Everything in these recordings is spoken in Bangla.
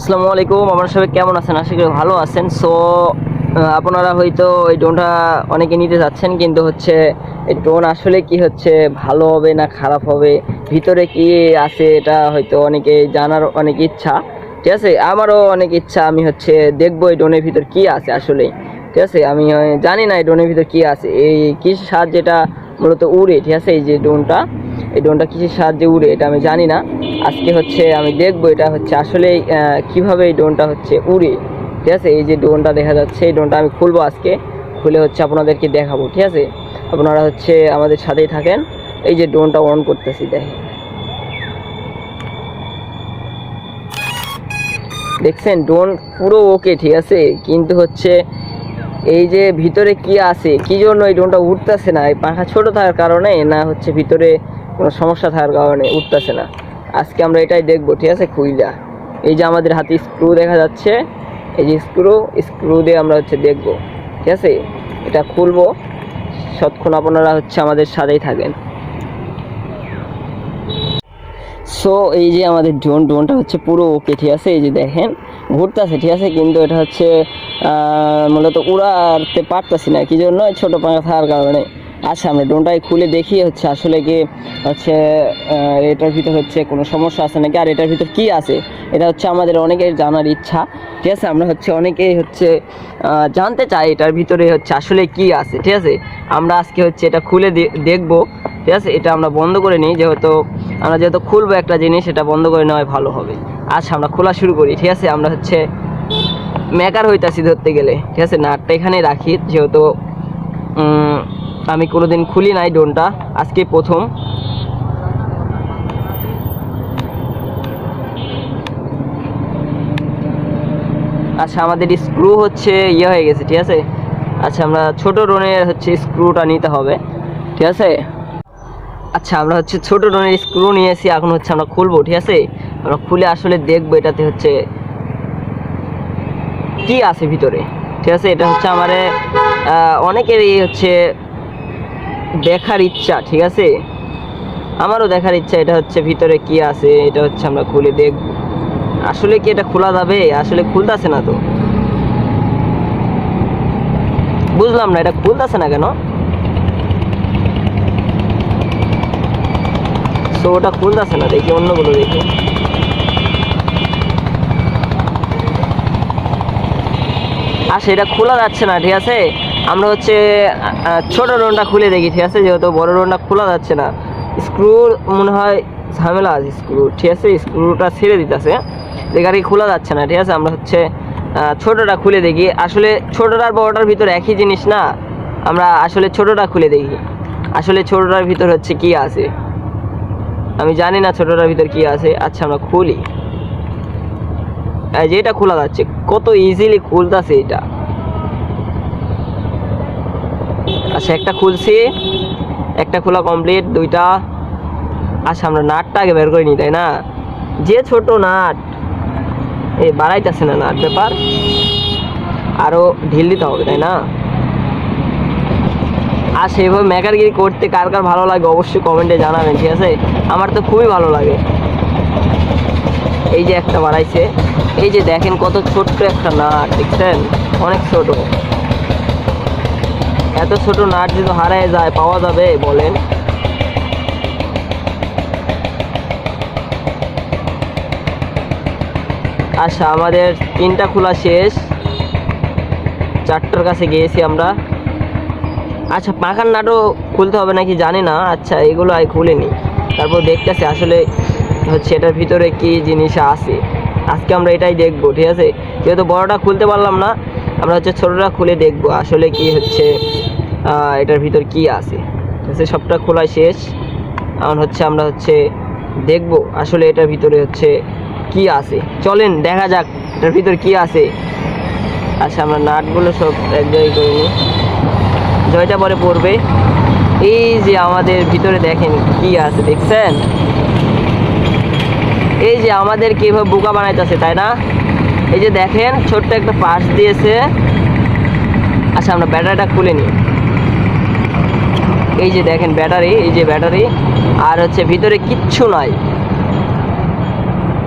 আসসালামু আলাইকুম, আপনারা সবাই কেমন আছেন? আশা করি ভালো আছেন। সো আপনারা হয়তো এই ড্রোনটা অনেকে নিতে যাচ্ছেন, কিন্তু হচ্ছে এই ড্রোন আসলে কি হচ্ছে, ভালো হবে না খারাপ হবে? ভিতরে কি আছে এটা হয়তো অনেকে জানার অনেক ইচ্ছা। ঠিক আছে? আমারও অনেক ইচ্ছা, আমি হচ্ছে দেখব এই ড্রোনের ভিতর কি আছে আসলে। ঠিক আছে? আমি জানি না এই ড্রোনের ভিতর কি আছে। এই কিসের সাহায্যে এটা মূলত উড়ে, ঠিক আছে? এই যে ড্রোনটা। এই ড্রোনটা কিসের সাহায্যে উড়ে এটা আমি জানি না। আজকে হচ্ছে আমি দেখব এটা হচ্ছে আসলে কীভাবে এই ড্রোনটা হচ্ছে উড়ে। ঠিক আছে? এই যে ড্রোনটা দেখা যাচ্ছে, এই ড্রোনটা আমি খুলবো আজকে। খুলে হচ্ছে আপনাদেরকে দেখাবো, ঠিক আছে? আপনারা হচ্ছে আমাদের সাথেই থাকেন। এই যে ড্রোনটা অন করতেছি, দেখেন। দেখছেন? ড্রোন পুরো ওকে, ঠিক আছে? কিন্তু হচ্ছে এই যে ভিতরে কি আছে? কি জন্য এই ড্রোনটা উঠতেছে না? এই পাখা ছোট থাকার কারণে না হচ্ছে ভিতরে কোনো সমস্যা থাকার কারণে উঠতেছে না। আজকে আমরা এটাই দেখব, ঠিক আছে খুইলা এই যে আমাদের হাতে স্ক্রু দেখা যাচ্ছে, এই যে স্ক্রু স্ক্রু দিয়ে আমরা হচ্ছে দেখব, ঠিক আছে? এটা খুলবো সৎক্ষণ আপনারা হচ্ছে আমাদের সাথেই থাকেন। সো এই যে আমাদের ড্রোন ড্রোনটা হচ্ছে পুরো ওকে ঠিক আছে? এই যে দেখেন, ঘুরতেছে, ঠিক আছে? কিন্তু এটা হচ্ছে মূলত উড়াতে পারতেছি না, কি জন্য? ছোটো পাখা থাকার কারণে। আচ্ছা আমরা ড্রোনটাই খুলে দেখি হচ্ছে আসলে কি হচ্ছে এটার ভিতর হচ্ছে কোনো সমস্যা আছে নাকি, আর এটার ভিতর কি আছে? এটা হচ্ছে আমাদের অনেকের জানার ইচ্ছা। ঠিক আছে, আমরা হচ্ছে অনেকেই হচ্ছে জানতে চাই এটার ভিতরে হচ্ছে আসলে কি আছে, ঠিক আছে? আমরা আজকে হচ্ছে এটা খুলে দেখব, ঠিক আছে? এটা আমরা বন্ধ করে নিই, যেহেতু আমরা যেহেতু খুলবো একটা জিনিস, এটা বন্ধ করে নেওয়াই ভালো হবে। আচ্ছা আমরা খোলা শুরু করি, ঠিক আছে? আমরা হচ্ছে মেকার হইতাছি ধরতে গেলে, ঠিক আছে? নাটটা এখানে রাখি, যেহেতু আমি কোনোদিন খুলি নাই ডোনটা আজকে প্রথম। আচ্ছা আমাদের স্ক্রু হচ্ছে ইয়ে হয়ে গেছে, ঠিক আছে? আচ্ছা আমরা ছোট ড্রোনের হচ্ছে স্ক্রুটা নিতে হবে, ঠিক আছে? আচ্ছা আমরা হচ্ছে ছোট ড্রোনের স্ক্রু নিয়ে নিয়েছি, এখন হচ্ছে আমরা খুলবো, ঠিক আছে? আমরা খুলে আসলে দেখব এটাতে হচ্ছে কি আছে ভিতরে, ঠিক আছে? এটা হচ্ছে আমার অনেকেরই হচ্ছে দেখার ইচ্ছা, ঠিক আছে? আমারও দেখার ইচ্ছা, এটা হচ্ছে ভিতরে কি আছে, এটা হচ্ছে আমরা খুলে দেখব আসলে কি এটা খোলা যাবে? আসলে খুলতেছে না তো। বুঝলাম না, এটা খুলতেছে না কেন? তো ওটা খুলতেছে না, দেখি অন্যগুলো দেখি। আর সেটা খোলা যাচ্ছে না, ঠিক আছে? আমরা হচ্ছে ছোট ড্রোনটা খুলে দেখি, ঠিক আছে? যেহেতু বড় ড্রোনটা খোলা যাচ্ছে না। স্ক্রু মনে হয় ঝামেলা আছে, স্ক্রু, ঠিক আছে? স্ক্রুটা ছেড়ে দিতেছে। আর কি খোলা যাচ্ছে না, ঠিক আছে? আমরা হচ্ছে ছোটটা খুলে দেখি। আসলে ছোটটার বড়টার ভিতর একই জিনিস না। আমরা আসলে ছোটটা খুলে দেখি। আসলে ছোটটার ভিতর হচ্ছে কি আছে? আমি জানি না ছোটটার ভিতর কি আছে। আচ্ছা আমরা খুলি। এই যে খোলা যাচ্ছে। কত ইজিলি খুলতেছে এটা। আচ্ছা একটা খুলছি, একটা খোলা কমপ্লিট দুইটা। আচ্ছা আমরা নাটটা আগে বের করে নিই, তাই না? যে ছোট নাট এই বাড়াইতেছে না নাট ব্যাপার। আরও ঢিল দিতে হবে, তাই না? আর সেইভাবে মেকারগিরি করতে কার কার ভালো লাগে অবশ্যই কমেন্টে জানাবেন, ঠিক আছে? আমার তো খুবই ভালো লাগে। এই যে একটা বাড়াইছে, এই যে দেখেন কত ছোট্ট একটা নাট, দেখছেন? অনেক ছোট। এত ছোট নাট যদি হারায় যায়, পাওয়া যাবে, বলেন। আচ্ছা আমাদের তিনটা খোলা শেষ। চারটার কাছে গিয়েছি আমরা। আচ্ছা পাখার নাটও খুলতে হবে নাকি জানি না। আচ্ছা এগুলো আমি খুলিনি তারপর দেখতেছি আসলে হচ্ছে এটার ভিতরে কি জিনিস আছে। আজকে আমরা এটাই দেখব, ঠিক আছে? যেহেতু বড়টা খুলতে পারলাম না, আমরা হচ্ছে ছোটোটা খুলে দেখব আসলে কি হচ্ছে। এটার ভিতর কি আছে? আছে সবটা খোলা শেষ। এখন হচ্ছে আমরা হচ্ছে দেখব আসলে এটার ভিতরে হচ্ছে কি আছে। চলেন, দেখা যাক এটার ভিতর কি আছে। আচ্ছা আমরা নাটগুলো সব এক জায়গায় করে নিই জয়টা পরে পড়বে। এই যে আমাদের ভিতরে দেখেন কি আছে, দেখছেন? এই যে আমাদের কীভাবে বোকা বানাইতেছে, তাই না? এই যে দেখেন, ছোট্ট একটা পাশ দিয়েছে। আচ্ছা আমরা ব্যাটারিটা খুলে নিই। এই যে দেখেন ব্যাটারি, এই যে ব্যাটারি, আর হচ্ছে ভিতরে কিচ্ছু নাই।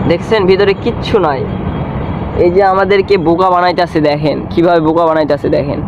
দেখছেন? ভিতরে কিচ্ছু নাই। এই যে আমাদেরকে বোকা বানাইতেছে দেখেন। কীভাবে বোকা বানাইতেছে দেখেন?